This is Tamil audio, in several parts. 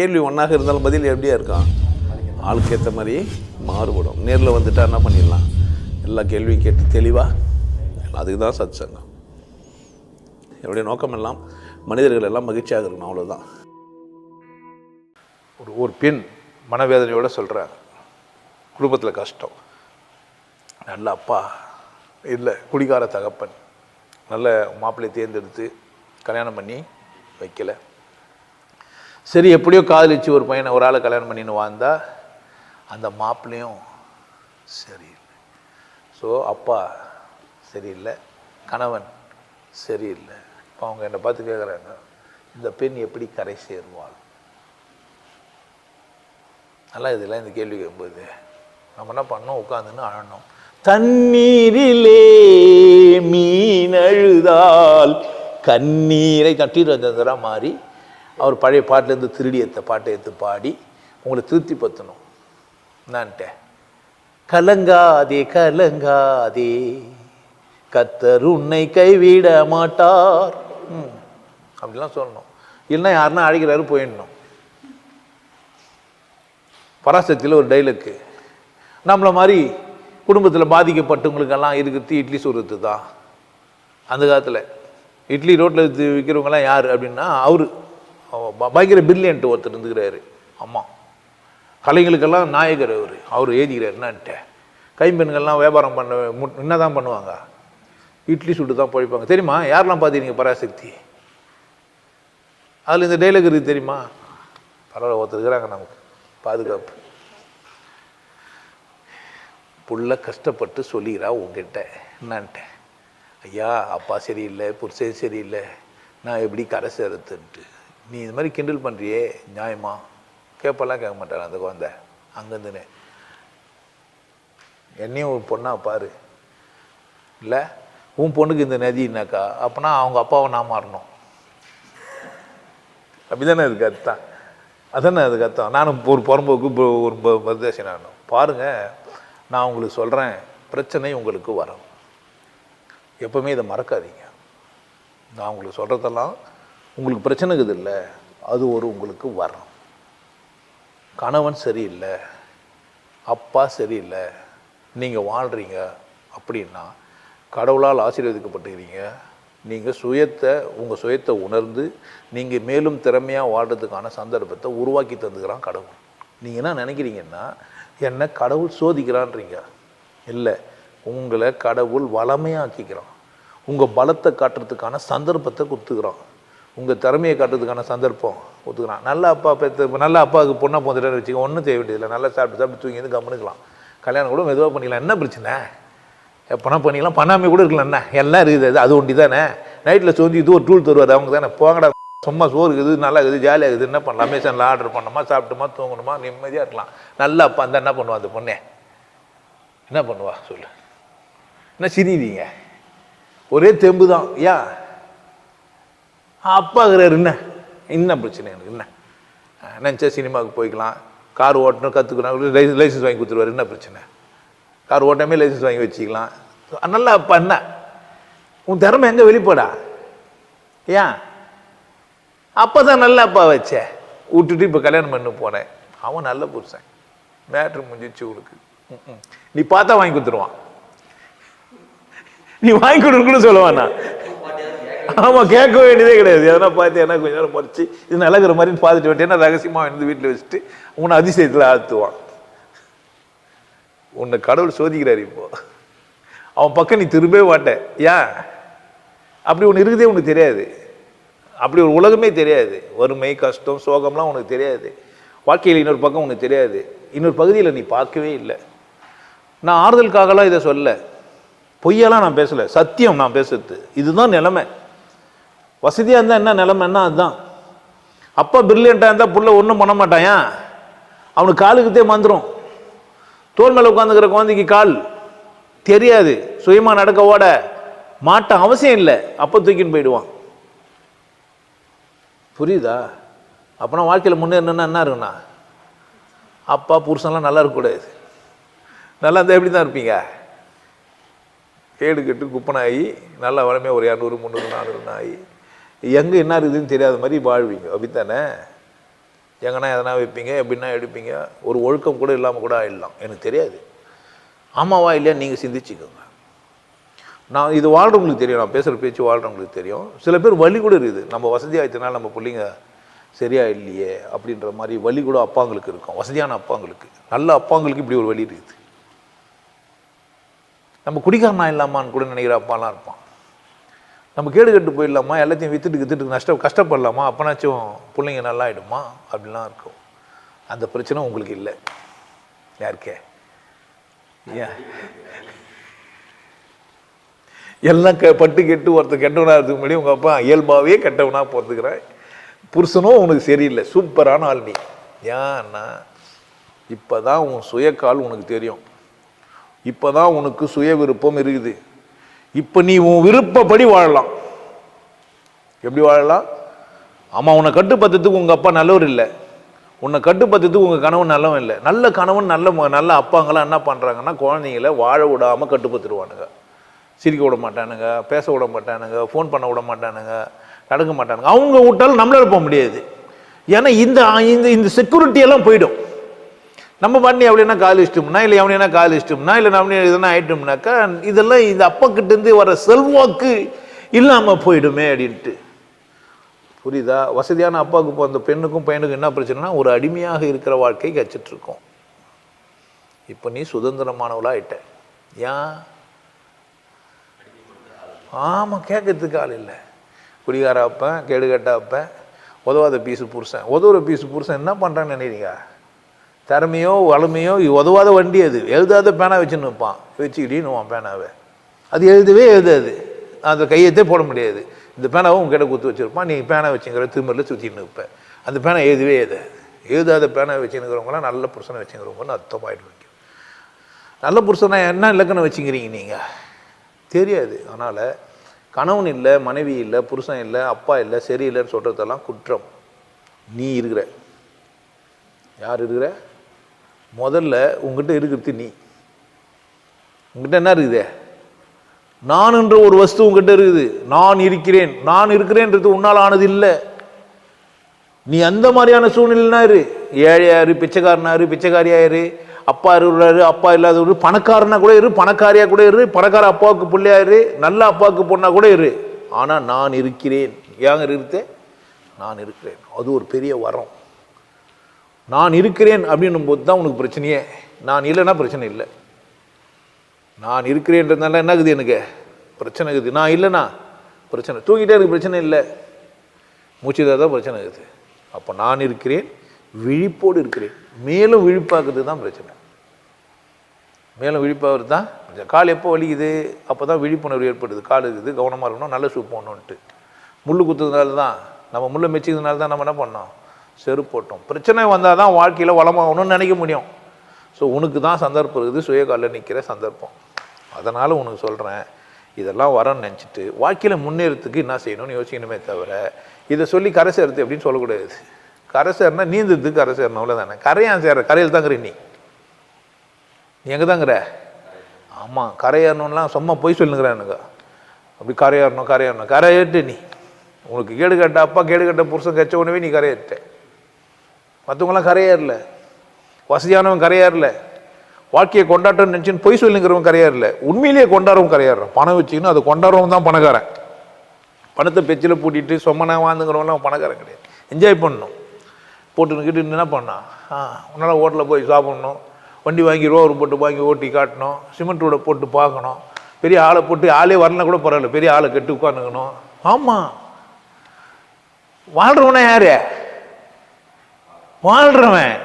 கேள்வி ஒன்றாக இருந்தாலும் பதில் எப்படியா இருக்கான் ஆளுக்கு ஏற்ற மாதிரி மாறுபடும். நேரில் வந்துட்டா என்ன பண்ணிடலாம்? எல்லா கேள்வியும் கேட்டு தெளிவாக அதுக்கு தான் சத் சங்கம் என்னுடைய நோக்கம் எல்லாம் மனிதர்கள் எல்லாம் மகிழ்ச்சியாக இருக்கணும் அவ்வளோதான் ஒரு ஒரு பெண் மனவேதனையோடு சொல்கிறாங்க குடும்பத்தில் கஷ்டம். நல்ல அப்பா இல்லை குடிகார தகப்பன். நல்ல மாப்பிள்ளையை தேர்ந்தெடுத்து கல்யாணம் பண்ணி வைக்கல. சரி எப்படியோ காதலிச்சு ஒரு பையனை ஒரு ஆளை கல்யாணம் பண்ணின்னு வாழ்ந்தா அந்த மாப்பிள்ளையும் சரியில்லை. ஸோ அப்பா சரியில்லை கணவன் சரியில்லை. இப்போ அவங்க என்னை பார்த்து கேட்குறாங்க இந்த பெண் எப்படி கரை சேருவாள்? நல்லா இதெல்லாம் இந்த கேள்வி கேட்கும்போது நம்ம என்ன பண்ணோம் உட்காந்துன்னு அழணும். தண்ணீரிலே மீன் அழுதால் கண்ணீரை கட்டீரந்தரா மாறி அவர் பழைய பாட்டிலேருந்து திருடி எடுத்த பாட்டை எடுத்து பாடி உங்களை திருப்தி பற்றணும் என்னான்ட்ட? கலங்காதே கலங்காதே கத்தர் உன்னை கைவிட மாட்டார். அப்படிலாம் சொல்லணும். இல்லைன்னா யாருன்னா அழைக்கிறாரு போயிடணும். பராசக்தியில் ஒரு டைலக்கு நம்மளை மாதிரி குடும்பத்தில் பாதிக்கப்பட்டவங்களுக்கெல்லாம் இருக்கிறது இட்லி சுடுறது தான். அந்த காலத்தில். இட்லி ரோட்டில் விற்கிறவங்கலாம் யார் அப்படின்னா அவர். பயங்கர பிரில்லியன்ட் ஒருத்தர் இருந்துக்கிறாரு. அம்மா. கலைகளுக்கெல்லாம் நாயகர் அவர். அவர் எழுதிக்கிறார் என்னன்ட்டு? கைம்பெண்கள்லாம் வியாபாரம் பண்ண என்ன தான் பண்ணுவாங்க? இட்லி சுட்டு தான் பழிப்பாங்க. தெரியுமா? யாரெல்லாம் பார்த்தீங்க பராசக்தி? அதில் இந்த டைலாக் இருக்குது தெரியுமா? பரவாயில்ல ஒருத்தர் இருக்கிறாங்க நமக்கு. பாதுகாப்பு. புள்ள கஷ்டப்பட்டு சொல்லிக்கிறா உங்ககிட்ட என்னான்ட்ட? ஐயா அப்பா சரியில்லை புருஷன் சரியில்லை. நான் எப்படி கரை சேரத்துன்ட்டு. நீ இது மாதிரி கிண்டில் பண்ணுறியே நியாயமா? கேட்பெல்லாம் கேட்க மாட்டார் அந்த குழந்தை? அங்கேருந்துன்னு என்னையும் ஒரு பொண்ணாக பாரு. இல்லை உன் பொண்ணுக்கு இந்த நதினாக்கா அப்போனா அவங்க அப்பாவை நான் மாறணும். அப்படிதானே அதுக்கு அர்த்தம். அதானே அதுக்கு அர்த்தம். நானும் ஒரு புறம்போக்கு ஒரு ப- நானும் பாருங்கள் நான் உங்களுக்கு சொல்கிறேன் பிரச்சனை உங்களுக்கு வரும். எப்பவுமே இதை மறக்காதீங்க. நான் உங்களுக்கு சொல்கிறதெல்லாம் உங்களுக்கு பிரச்சனை இல்லை அது ஒரு உங்களுக்கு வரும். கணவன் சரியில்லை அப்பா சரியில்லை நீங்கள் வாழ்கிறீங்க அப்படின்னா கடவுளால் ஆசீர்வதிக்கப்பட்டுக்கிறீங்க நீங்கள் சுயத்தை உங்கள் சுயத்தை உணர்ந்து நீங்கள் மேலும் திறமையாக வாழ்கிறதுக்கான சந்தர்ப்பத்தை உருவாக்கி தந்துக்கிறான் கடவுள். நீங்கள் என்ன நினைக்கிறீங்கன்னா என்ன கடவுள் சோதிக்கிறான்றீங்க? இல்லை உங்களை கடவுள் வளமையாக்கிக்கிறான். உங்கள் பலத்தை காட்டுறதுக்கான சந்தர்ப்பத்தை கொடுத்துக்கிறான். உங்கள் திறமையை காட்டுறதுக்கான சந்தர்ப்பம் ஒத்துக்கிறான் நல்ல அப்பா பெற்ற நல்ல அப்பாவுக்கு பொண்ணை போந்துட்டேன்னு வச்சுக்க ஒன்றும் செய்ய வேண்டியதில்லை. நல்லா சாப்பிட்டு சாப்பிட்டு தூங்கி வந்து கம்முனுக்கலாம். கல்யாணம் கூட மெதுவாக பண்ணிக்கலாம். என்ன பிரச்சனை? எப்போனா பண்ணிக்கலாம். பண்ணாமல் கூட இருக்கலாம். என்ன? எல்லாம் இருக்குது. அது அது ஒண்டி தானே? நைட்டில் சோந்தி இது ஒரு டூல் தருவார். அவங்க தானே? போங்கடா. சும்மா சோறு இருக்குது நல்லா இருக்குது ஜாலியாக இருக்குது. என்ன பண்ணலாம்? அமேசானில் ஆர்டர் பண்ணோமா சாப்பிட்டோமா? தூங்கணுமா? நிம்மதியாக இருக்கலாம். நல்லா அப்பா அந்த என்ன பண்ணுவா அந்த பொண்ணே? என்ன பண்ணுவா? சொல்லு. என்ன சிரிக்கிறீங்க? ஒரே தெம்பு தான் ஏன் அப்பாங்கிறாரு என்ன? என்ன பிரச்சனை எனக்கு என்ன? நினச்சா சினிமாவுக்கு போய்க்கலாம். கார் ஓட்டணும் கற்றுக்கணும் லைசன்ஸ் வாங்கி கொடுத்துருவாரு என்ன பிரச்சனை? கார் ஓட்டாமே லைசன்ஸ் வாங்கி வச்சுக்கலாம். நல்லா அப்பா என்ன உன் திறமை எங்கே வெளிப்படா? ஏன்? அப்போ தான் நல்ல அப்பா வச்ச. விட்டுட்டு இப்போ கல்யாணம் பண்ண போனேன் அவன் நல்ல புருஷன். மேட்ரு முடிஞ்சிச்சு உனக்கு ம், ம். நீ பார்த்தா வாங்கி கொடுத்துருவான். நீ வாங்கி கொடுக்கணும்னு சொல்லுவானா ஆமா கேட்க வேண்டியதே கிடையாது. எதனா பார்த்து என்ன கொஞ்ச நேரம் மறைச்சு இது நல்லகிற மாதிரின்னு பார்த்துட்டு விட்டேன்னா ரகசியமா வந்து வீட்டில் வச்சுட்டு உன்னை அதிசயத்தில் ஆழ்த்துவான். உன்னை கடவுள் சோதிக்கிறார் இப்போ. அவன் பக்கம் நீ திரும்பவே மாட்டேன் ஏன்? அப்படி ஒன்று இருக்குதே உனக்கு தெரியாது. அப்படி ஒரு உலகமே தெரியாது. வறுமை கஷ்டம் சோகம்லாம் உனக்கு தெரியாது. வாழ்க்கையில் இன்னொரு பக்கம் உனக்கு தெரியாது. இன்னொரு பகுதியில் நீ பார்க்கவே இல்லை. நான் ஆறுதலுக்காகலாம் இதை சொல்ல பொய்யெல்லாம் நான் பேசலை. சத்தியம் நான் பேசுறது. இதுதான் நிலைமை. வசதியாக இருந்தால் என்ன நிலைமைன்னா அதுதான். அப்பா பிரில்லியண்ட்டாக இருந்தால் புள்ள ஒன்றும் பண்ண மாட்டாயா அவனுக்கு காலுக்குத்தே மந்திரம். தோல் மேலே உட்காந்துக்கிற குழந்தைக்கு கால். தெரியாது. சுயமாக நடக்க ஓட. மாட்டான் அவசியம் இல்லை. அப்போ தூக்கின்னு போயிடுவான். புரியுதா? அப்போனா வாழ்க்கையில் முன்னேறணும்னா என்ன இருக்குண்ணா அப்பா புருஷன்லாம் நல்லா இருக்கக்கூடாது நல்லா இருந்தால் எப்படி தான் இருப்பீங்க? கேடு கெட்டு குப்பனாகி நல்லா வளமே ஒரு இரநூறு முந்நூறு நானூறு ஆகி எங்கே என்ன இருக்குதுன்னு தெரியாத மாதிரி வாழ்வீங்க. அப்படித்தானே? எங்கன்னா எதனா வைப்பீங்க எப்படின்னா எடுப்பீங்க ஒரு ஒழுக்கம் கூட இல்லாமல் கூட ஆயிடலாம். எனக்கு தெரியாது. ஆமாவா இல்லையா? நீங்கள் சிந்திச்சுக்கோங்க. நான் இது வாழ்கிறவங்களுக்கு தெரியும். நான் பேசுகிற பேச்சு வாழ்கிறவங்களுக்கு தெரியும். சில பேர் வலி கூட இருக்குது. நம்ம வசதி ஆயிடுச்சுனால நம்ம பிள்ளைங்க சரியா இல்லையே அப்படின்ற மாதிரி வலி கூட அப்பாங்களுக்கு இருக்கும். வசதியான அப்பாங்களுக்கு. நல்ல அப்பாங்களுக்கு இப்படி ஒரு வலி இருக்குது. நம்ம குடிகாரனா இல்லாமான்னு கூட நினைக்கிற அப்பாலாம் இருப்பான். நம்ம கேடு கட்டு போயிடலாமா? எல்லாத்தையும் வித்துட்டு வித்துட்டு நஷ்டம் கஷ்டப்படலாமா? அப்போனாச்சும் பிள்ளைங்க நல்லா ஆகிடுமா அப்படிலாம் இருக்கும். அந்த பிரச்சனை உங்களுக்கு இல்லை. யாருக்கே? ஏன்? எல்லாம் க பட்டு கெட்டு ஒருத்தர் கெட்டவனாக இருக்கிறதுக்கு முன்னாடி உங்கள் அப்பா இயல்பாகவே கெட்டவனாக பிறந்துக்கிறேன் புருஷனும் உனக்கு சரியில்லை. சூப்பரான ஆள் நீ. ஏன்னா இப்போ தான் உன் சுயக்கால் உனக்கு தெரியும். இப்போ தான் உனக்கு சுய விருப்பம் இருக்குது. இப்போ நீ உன் விருப்பப்படி வாழலாம். எப்படி வாழலாம்? ஆமாம் உன்னை கட்டுப்படுத்துறதுக்கு உங்கள் அப்பா நல்லவர் இல்லை. உன்னை கட்டுப்படுத்துறதுக்கு உங்கள் கணவன் நல்லவன் இல்லை. நல்ல கணவன் நல்ல ம- நல்ல அப்பாங்களாம் என்ன பண்ணுறாங்கன்னா குழந்தைங்கள வாழ விடாமல் கட்டுப்படுத்துருவானுங்க சிரிக்க விட மாட்டானுங்க பேச விட மாட்டானுங்க ஃபோன் பண்ண விட மாட்டானுங்க நடக்க மாட்டானுங்க. அவங்க விட்டாலும் நம்மளால போக முடியாது. ஏன்னா இந்த இந்த இந்த செக்யூரிட்டியெல்லாம் போயிடும். நம்ம பண்ணி அப்படின்னா கால் இஷ்டம்னா இல்லை எவனைனா கால் இஷ்டம்னா இல்லை நம்ம எதனா ஆயிட்டோம்னாக்கா இதெல்லாம் இந்த அப்பக்கிட்டேருந்து வர செல்வாக்கு இல்லாமல் போயிடுமே அப்படின்ட்டு. புரியுதா? வசதியான அப்பாவுக்கு இப்போ அந்த பெண்ணுக்கும் பையனுக்கும் என்ன பிரச்சனைனா ஒரு அடிமையாக இருக்கிற வாழ்க்கை கச்சிட்ருக்கோம். இப்போ நீ சுதந்திரமானவளாக ஆயிட்ட. ஏன்? ஆமாம் கேட்கறதுக்கு ஆள் இல்லை. குடிகார அப்பன் கேடுகட்ட அப்பன் உதவாத பீஸு புருஷன். உதவுற பீஸு புருஷன் என்ன பண்ணுறான்னு நினைக்கிறீங்க? திறமையோ வளமையோ உதவாத வண்டி அது. எழுதாத பேனா வச்சுன்னு நிற்பான். வச்சுக்கிட்டீன்னுவான் பேனாவை. அது எழுதவே எழுதாது. அந்த கையெழுத்தே போட முடியாது. இந்த பேனாவை உங்ககிட்ட குத்து வச்சுருப்பான். நீ பேனா வச்சுங்கிற திருமரில் சுற்றின்னு இருப்பேன் அந்த பேனா எழுதவே எழுதாது. எழுதாத பேனா வச்சுருக்கிறவங்களாம் நல்ல புருஷனை வச்சுங்கிறவங்களும் அர்த்தமாயிட்டு வைக்கும். நல்ல புருஷனா என்ன இலக்கணம் வச்சுக்கிறீங்க நீங்கள் தெரியாது. அதனால் கணவன் இல்லை மனைவி இல்லை புருஷன் இல்லை அப்பா இல்லை சரியில்லைன்னு சொல்கிறதெல்லாம் குற்றம். நீ இருக்கிற. யார் இருக்கிற? முதல்ல உங்ககிட்ட இருக்கிறது நீ. உங்ககிட்ட என்ன இருக்குது? நான்ன்ற ஒரு வஸ்து உங்ககிட்ட இருக்குது. நான் இருக்கிறேன். நான் இருக்கிறேன்றது உன்னால் ஆனது இல்லை. நீ அந்த மாதிரியான சூழ்நிலைனா இரு ஏழையாரு பிச்சைக்காரனாரு பிச்சைக்காரியாரு அப்பா இருக்கிறாரு அப்பா இல்லாதவரு பணக்காரனா கூட இரு பணக்காரியா கூட இரு பணக்கார அப்பாவுக்கு பிள்ளையாரு நல்ல அப்பாவுக்கு பொண்ணா கூட இரு. ஆனால் நான் இருக்கிறேன். ஏங்க இருத்தே நான் இருக்கிறேன். அது ஒரு பெரிய வரம். நான் இருக்கிறேன் அப்படின்னும் போது தான் உனக்கு பிரச்சனையே. நான் இல்லைன்னா பிரச்சனை இல்லை. நான் இருக்கிறேன்றதுனால என்ன இருக்குது எனக்கு? பிரச்சனை இருக்குது நான் இல்லைனா பிரச்சனை தூங்கிட்டே எனக்கு பிரச்சனை இல்லை. மூச்சு தான் பிரச்சனை இருக்குது அப்போ நான் இருக்கிறேன் விழிப்போடு இருக்கிறேன். மேலும் விழிப்பாக்குறது தான் பிரச்சனை. மேலும் விழிப்பாகிறது தான் பிரச்சனை. கால் எப்போ வலிக்குது? அப்போ தான் விழிப்புணர்வு ஏற்படுது. கால் இருக்குது கவனமாக இருக்கணும் நல்ல சூப் போகணுன்ட்டு முள் குத்துறதுனால தான் நம்ம முள்ளை மெச்சிக்கிறதுனால தான் நம்ம என்ன பண்ணோம் செருப்போட்டம். பிரச்சனை வந்தால் தான் வாழ்க்கையில் வளமாகணும்னு நினைக்க முடியும். ஸோ உனக்கு தான் சந்தர்ப்பம் இருக்குது. சுய காலில் நிற்கிற சந்தர்ப்பம். அதனால் உனக்கு சொல்கிறேன் இதெல்லாம் வரன்னு நினச்சிட்டு வாழ்க்கையில் முன்னேறத்துக்கு என்ன செய்யணும்னு யோசிக்கணுமே தவிர இதை சொல்லி கரை சேர்றது அப்படின்னு சொல்லக்கூடாது. கரை சேர்னா நீந்ததுக்கு கரை சேரணும் அவ்வளோதானே கரையான் சேர கரையில் தாங்கிற நீ. நீ எங்கே தாங்கிற ஆமாம் கரையேறணும்லாம் சும்மா போய் சொல்லுங்கிறேன் எனக்கு. அப்படி கரையேறணும் கரையேறணும் கரையேட்டு நீ. உனக்கு கேடு கட்ட அப்பா கேடு கட்ட புருஷன் கச்ச உடனே நீ கரையேறிட்ட மற்றவங்களாம் கரையேறல. வசதியானவன் கரையேறல. வாழ்க்கையை கொண்டாட்டம்னு நினச்சின்னு பொய் சொல்லுங்கிறவன் கரையேறல. உண்மையிலேயே கொண்டாடுறவன் கரையேறான். பணம் வச்சுக்கணும் அது கொண்டாடுறவன் தான் பணக்காரன். பணத்தை பெச்சில் பூட்டிட்டு சொம்மனாக வாழ்ந்துங்கிறவங்களாம் பணக்காரன் கிடையாது. என்ஜாய் பண்ணணும். போட்டுக்கிட்டு என்ன பண்ணான் ஆ உன்னால் ஹோட்டலில் போய் சாப்பிட்ணும். வண்டி வாங்கி ரோவர் போட்டு வாங்கி ஓட்டி காட்டணும். சிமெண்ட் ரோட போட்டு பார்க்கணும். பெரிய ஆளை போட்டு ஆளே வரலனா கூட பரவாயில்ல. பெரிய ஆளை கெட்டு உட்காந்துக்கணும். ஆமாம் வாழ்கிறவனா யார்? வாழ்கிறவன்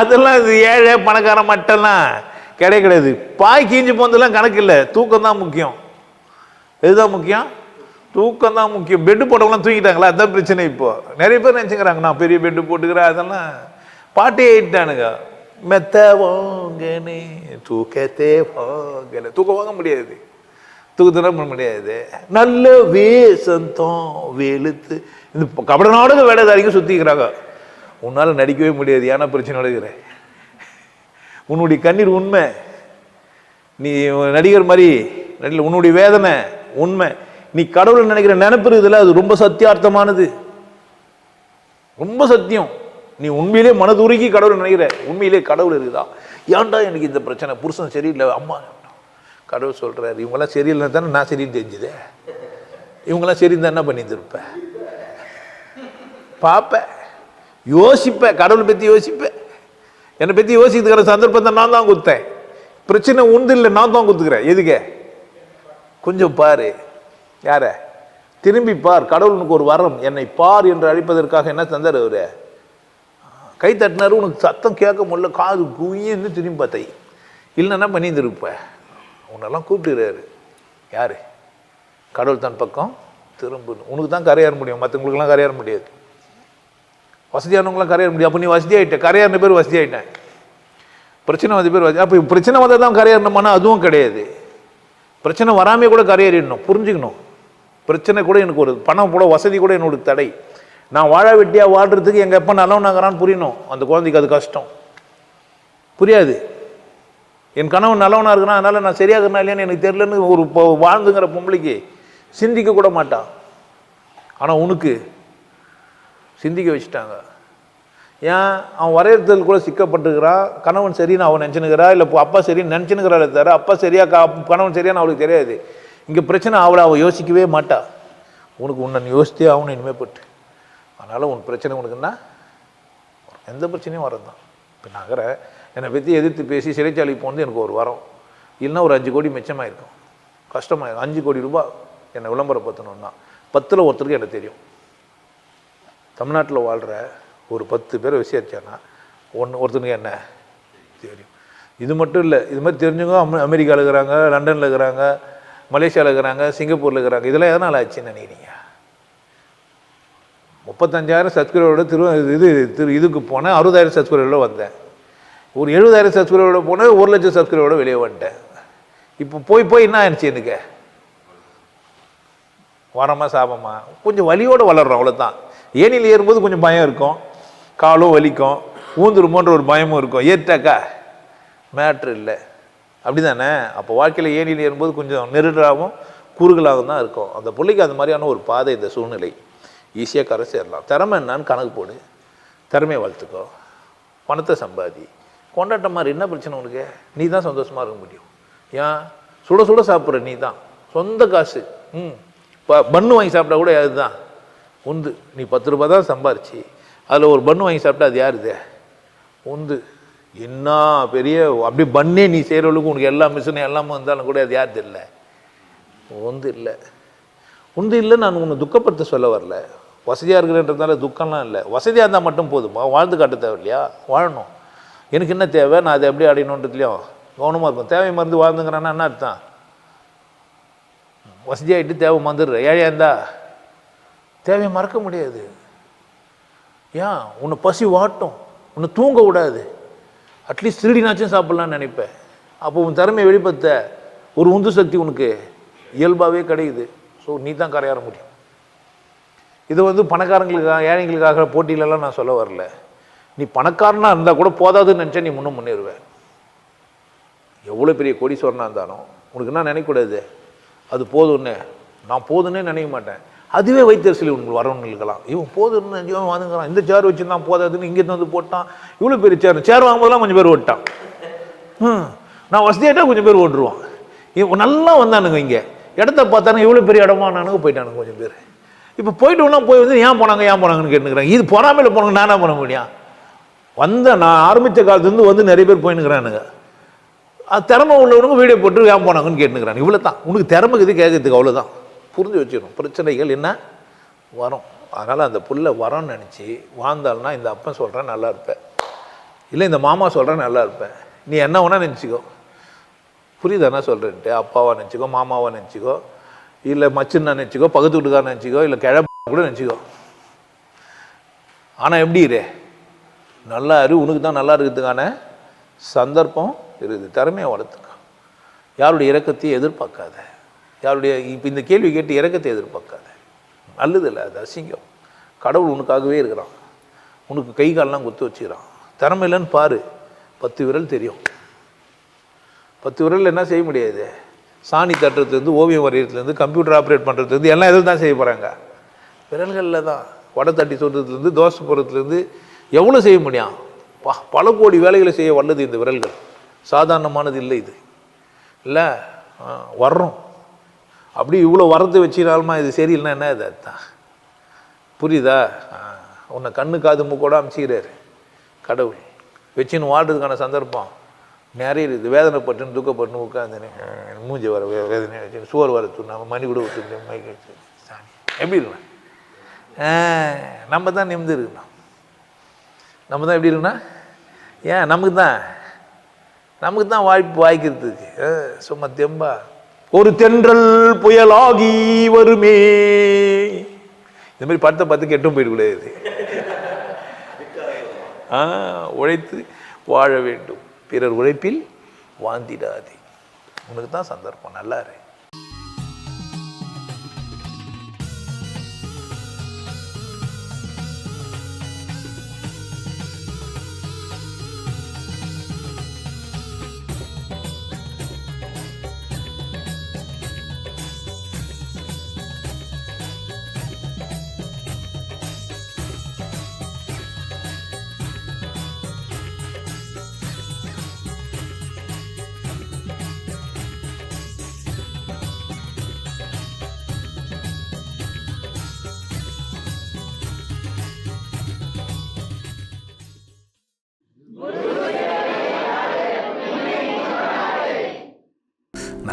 அதெல்லாம் இது ஏழை பணக்காரன் மட்டும்லாம் கிடையாது கிடையாது. பாய் கீஞ்சு போனதெல்லாம் கணக்கு இல்லை. தூக்கம் தான் முக்கியம். இதுதான் முக்கியம்? தூக்கம் தான் முக்கியம். பெட்டு போட்டவங்களாம் தூங்கிட்டாங்களா? அதுதான் பிரச்சனை இப்போ. நிறைய பேர் நினச்சிக்கிறாங்க நான் பெரிய பெட்டு போட்டுக்கிறேன் அதெல்லாம். பாட்டே ஆயிட்டானுங்க மெத்த வாங்கனே தூக்கத்தே வாங்கல. தூக்கம் வாங்க முடியாது. தூக்கத்தினா பண்ண முடியாது. நல்ல வேசந்தம் வெளுத்து இந்த கபட வேலை வேலைதாரிங்க சுற்றிக்கிறாங்க உன்னால் நடிக்கவே முடியாது ஏன்னா பிரச்சனை நடக்கிற உன்னுடைய கண்ணீர் உண்மை. நீ நடிகர் மாதிரி நடிகர் உன்னுடைய வேதனை உண்மை. நீ கடவுளை நினைக்கிற நினைப்பு இருக்குதுல்ல அது ரொம்ப சத்தியார்த்தமானது. ரொம்ப சத்தியம். நீ உண்மையிலே மனதுருக்கி கடவுள் நினைக்கிற உண்மையிலே கடவுள் இருக்குதா? ஏன்டா எனக்கு இந்த பிரச்சனை? புருஷன் சரியில்லை அம்மா. கடவுள் சொல்கிறாரு இவங்கெல்லாம் சரியில்லை தானே நான் சரின்னு தெரிஞ்சுதே. இவங்கெல்லாம் சரி இருந்தா என்ன பண்ணியிருந்திருப்பேன் பார்ப்பேன் யோசிப்பேன் கடவுளை பற்றி யோசிப்பேன். என்னை பற்றி யோசித்துக்கிற சந்தர்ப்பத்தை நான் தான் கொடுத்தேன். பிரச்சனை உண்டு இல்லை நான் தான் கொடுத்துக்கிறேன். எதுக்கு? கொஞ்சம் பாரு. யார? திரும்பி பார். கடவுள் உனக்கு ஒரு வரம். என்னை பார் என்று அழைப்பதற்காக என்ன தந்தார் அவரு? கை தட்டினாரு உனக்கு சத்தம் கேட்க முடியல காது குயின்னு திரும்பி பார்த்தை. இல்லைன்னா பண்ணியிருந்துருப்ப பண்ணியிருந்திருப்ப? உன்னெல்லாம் கூப்பிட்டுக்கிறாரு. யார்? கடவுள் தன் பக்கம் திரும்பணும் உனக்கு தான் கரையேற முடியும். மற்றவங்களுக்குலாம் கரையேற முடியாது. வசதியானவங்களாம் கரையேற முடியும். அப்போ நீ வசதி ஆகிட்ட பேர் வசதி பிரச்சனை வந்த பேர் வசதி. அப்போ பிரச்சனை வந்தால் தான் கரையேறணுமானா அதுவும் கிடையாது. பிரச்சனை வராமே கூட கரையேறிடணும். புரிஞ்சுக்கணும். பிரச்சனை கூட எனக்கு ஒரு பணம் கூட வசதி கூட என்னோட தடை. நான் வாழ வெட்டியாக வாழ்கிறதுக்கு எங்கள் எப்போ நல்லவனாகிறான்னு புரியணும். அந்த குழந்தைக்கு அது கஷ்டம். புரியாது. என் கணவன் நல்லவனாக இருக்கிறான். அதனால் நான் சரியாக இருக்கா இல்லையான்னு எனக்கு தெரியலன்னு ஒரு வாழ்ந்துங்கிற பொம்பளைக்கு சிந்திக்க கூட மாட்டான். ஆனால் உனக்கு சிந்திக்க வச்சுட்டாங்க. ஏன்? அவன் வரையறதுல கூட சிக்கப்பட்டுருக்கிறான் கணவன் சரின்னு அவன் நினச்சினுக்கிறா. இல்லை அப்பா சரின்னு நினச்சினுக்கிறாள் தவிர அப்பா சரியா கா கணவன் சரியான்னு அவளுக்கு தெரியாது. இங்கே பிரச்சனை அவளை அவள் யோசிக்கவே மாட்டா. உனக்கு உன்னை நீ யோசித்தே ஆகணும் இனிமே போட்டு அதனால் உன் பிரச்சனை உனக்குன்னா எந்த பிரச்சனையும் வரதான் இப்போ நகர என்னை பற்றி எதிர்த்து பேசி சிறைச்சாலைக்கு போனது எனக்கு ஒரு வரம். இல்லைன்னா ஒரு அஞ்சு கோடி மிச்சமாக இருக்கும் கஷ்டமாக அஞ்சு கோடி ரூபாய் என்னை விளம்பரப்படுத்தணும்னா. பத்தில் ஒருத்தருக்கு எனக்கு தெரியும். தமிழ்நாட்டில் வாழ்கிற ஒரு பத்து பேரை விசாரிச்சான்னா ஒன்று ஒருத்தனுக்கு என்ன? தெரியும். இது மட்டும் இல்லை இது மாதிரி தெரிஞ்சவங்க அமெ அமெரிக்காவில் இருக்கிறாங்க லண்டனில் இருக்கிறாங்க மலேசியாவில் இருக்கிறாங்க சிங்கப்பூரில் இருக்கிறாங்க. இதெல்லாம் எதனால் ஆச்சுன்னு நினைக்கிறீங்க? முப்பத்தஞ்சாயிரம் சப்ஸ்கிரைபரோட திரு இது திரு இதுக்கு போனேன் அறுபதாயிரம் சப்ஸ்கிரைபரோட வந்தேன். ஒரு எழுபதாயிரம் சப்ஸ்கிரைபரோட போனேன் ஒரு லட்சம் சப்ஸ்கிரைபரோட வெளியே வந்துட்டேன். இப்போ போய் போய் என்ன ஆயிடுச்சு எனக்கு? வரமா சாபமா? கொஞ்சம் வலியோடு வளர்றோம் அவ்வளோதான் ஏனியில் ஏறும்போது கொஞ்சம் பயம் இருக்கும். காலும் வலிக்கும். ஊந்துருமோன்ற ஒரு பயமும் இருக்கும். ஏற்றாக்கா? மேட்ரு இல்லை. அப்படி தானே அப்போ வாழ்க்கையில் ஏனியில் ஏறும்போது கொஞ்சம் நெருடாகவும் குறுகலாகவும் தான் இருக்கும். அந்த பிள்ளைக்கு அந்த மாதிரியான ஒரு பாதை இந்த சூழ்நிலை. ஈஸியாக கரை சேரலாம். திறமை என்னன்னு கணக்கு போடு. திறமையை வளர்த்துக்கோ. பணத்தை சம்பாதி. கொண்டாட்டம் மாதிரி என்ன பிரச்சனை உனக்கு? நீ தான் சந்தோஷமாக இருக்க முடியும். ஏன்? சுட சுட சாப்பிட்ற நீ தான். சொந்த காசு. ம். இப்போ பண்ணு வாங்கி சாப்பிட்டா கூட அதுதான். உந்து. நீ பத்து ரூபா தான் சம்பாரிச்சு. அதில் ஒரு பன்னு வாங்கி சாப்பிட்டா அது யாருது உந்து. என்ன பெரிய அப்படியே பண்ணே நீ செய்கிற அளவுக்கு உனக்கு எல்லா மிஷினும் எல்லாமே வந்தாலும் கூட அது யார் தெரியல உந்து இல்லை. உந்து இல்லை நான் உன்னை துக்கப்படுத்த சொல்ல வரல. வசதியாக இருக்கிறன்றதுனால துக்கம்லாம் இல்லை. வசதியாக இருந்தால் மட்டும் போதுமா? வாழ்ந்து காட்ட தேவை இல்லையா வாழணும். எனக்கு என்ன தேவை? நான் அதை எப்படி அடையணுன்றதுலையும் கவனமாக இருக்கும் தேவை மருந்து வாழ்ந்துங்கிறான்னா என்ன அர்த்தம்? வசதியாகிட்டு தேவை மறந்துடுற ஏழையா இருந்தா? தேவையை மறக்க முடியாது. ஏன்? உன்னை பசி வாட்டும். உன்னை தூங்க விடாது. அட்லீஸ்ட் திருடினாச்சும் சாப்பிட்லான்னு நினைப்பேன். அப்போ உன் திறமையை வெளிப்படுத்த ஒரு உந்து சக்தி உனக்கு இயல்பாகவே கிடைக்குது ஸோ நீ தான் கரையாற முடியும். இது வந்து பணக்காரங்களுக்காக ஏழைங்களுக்காக போட்டியிலலாம் நான் சொல்ல வரல. நீ பணக்காரனாக இருந்தால் கூட போதாதுன்னு நினச்சா நீ முன்னும் முன்னேறுவேன் எவ்வளோ பெரிய கோடீஸ்வரனாக இருந்தாலும் உனக்கு என்ன நினைக்கக்கூடாது அது போதும்னு. நான் போதுன்னே நினைக்க மாட்டேன். அதுவே வைத்தறிச்சல் உங்களுக்கு வரவங்களுக்கெல்லாம். இவன் போதுன்னு இவன் வாங்குறான் இந்த சேர் வச்சுருந்தான் போதாதுன்னு இங்கேருந்து வந்து போட்டான். இவ்வளோ பெரிய சேர் சேர் வாங்கும்போதெல்லாம் கொஞ்சம் பேர் ஓட்டான் ம் நான் வசதியாயிட்டா கொஞ்சம் பேர் ஓட்டுருவான் இவன் நல்லா வந்தானுங்க இங்கே. இடத்த பார்த்தானுங்க இவ்வளோ பெரிய இடமானானுங்க போயிட்டானுங்க கொஞ்சம் பேர். இப்போ போயிட்டோம்னா போய் வந்து ஏன் போனாங்க ஏன் போனாங்கன்னு கேட்டுக்கிறாங்க. இது போனாமல் போனாங்க நானே பண்ண முடியும் வந்த நான் ஆரம்பித்த காலத்துலேருந்து வந்து நிறைய பேர் போயின்னுக்கிறானுங்க. அது திறமை உள்ளவனுங்க வீடியோ போட்டு ஏன் போனாங்கன்னு கேட்டுக்கிறாங்க. இவ்வளோ தான் உனக்கு திறமை இது கேட்கறதுக்கு அவ்வளோதான் புரிஞ்சு வச்சிடணும் பிரச்சனைகள் என்ன? வரும். அதனால் அந்த புள்ள வரோம்னு நினச்சி வாழ்ந்தாள்னா இந்த அப்பன் சொல்கிறேன் நல்லா இருப்பேன் இல்லை இந்த மாமா சொல்கிறேன் நல்லா இருப்பேன் நீ என்ன வேணால் நினச்சிக்கோ. புரியுதா என்ன சொல்கிறேன்ட்டு அப்பாவாக நினச்சிக்கோ மாமாவாக நினச்சிக்கோ? இல்லை மச்சின்னா நினச்சிக்கோ பக்கத்து வீட்டுக்காரன் நினச்சிக்கோ இல்லை கிழ கூட நினச்சிக்கோ. ஆனால் எப்படி இரு? நல்லா இரு உனக்கு தான் நல்லா இருக்கிறதுக்கான சந்தர்ப்பம் இருக்குது. திறமையை வளர்த்துக்கோ. யாருடைய இறக்கத்தையும் எதிர்பார்க்காத. யாருடைய இப்போ இந்த கேள்வி கேட்டு இறக்கத்தை எதிர்பார்க்காத. நல்லதில்லை அது அசிங்கம். கடவுள் உனக்காகவே இருக்கிறான். உனக்கு கை கால்லாம் குத்து வச்சுக்கிறான். திறமை இல்லைன்னு பாரு. பத்து விரல் தெரியும். பத்து விரல் என்ன செய்ய முடியாது? சாணி தட்டுறதுலேருந்து ஓவியம் வரைகிறதுலேருந்து கம்ப்யூட்டர் ஆப்ரேட் பண்ணுறதுலேருந்து எல்லாம் இதில் தான் செய்ய போகிறாங்க விரல்களில் தான். வடை தட்டி சொல்கிறதுலேருந்து தோசை போடுறதுலேருந்து எவ்வளோ செய்ய முடியும்? பா பல கோடி வேலைகளை செய்ய வல்லது இந்த விரல்கள். சாதாரணமானது இல்லை இது. இல்லை வர்றோம். அப்படி இவ்வளோ வரத்து வச்சுனாலுமா இது சரியில்லைன்னா என்ன இது அதுதான் புரியுதா? உன்னை கண்ணு காது மூக்கோட அமைச்சிக்கிறாரு. கடவுள் வச்சுன்னு வாழ்றதுக்கான சந்தர்ப்பம். நிறைய இருக்குது வேதனைப்பட்டுன்னு துக்கப்பட்டுன்னு உட்காந்துன்னு மூஞ்சி வர வே- வேதனை வச்சு சோறு வர நம்ம மணி கூட விட்டு மைக்கு வச்சு சாமி. எப்படி இருக்கலாம் நம்ம தான் நிமிந்து இருக்கணும். நம்ம தான் எப்படி இருக்குன்னா ஏன் நமக்கு தான் நமக்கு தான் வாய்ப்பு வாய்க்கிறதுக்கு. ஆ, சும்மா தெம்பா. ஒரு தென்றல் புயலாகி வருமே. இந்த மாதிரி படத்தை பார்த்து கெட்டும் போயிடக்கூடாது ஆ உழைத்து வாழ வேண்டும். பிறர் உழைப்பில் வாந்திடாதே உனக்கு தான் சந்தர்ப்பம் நல்லா இரு.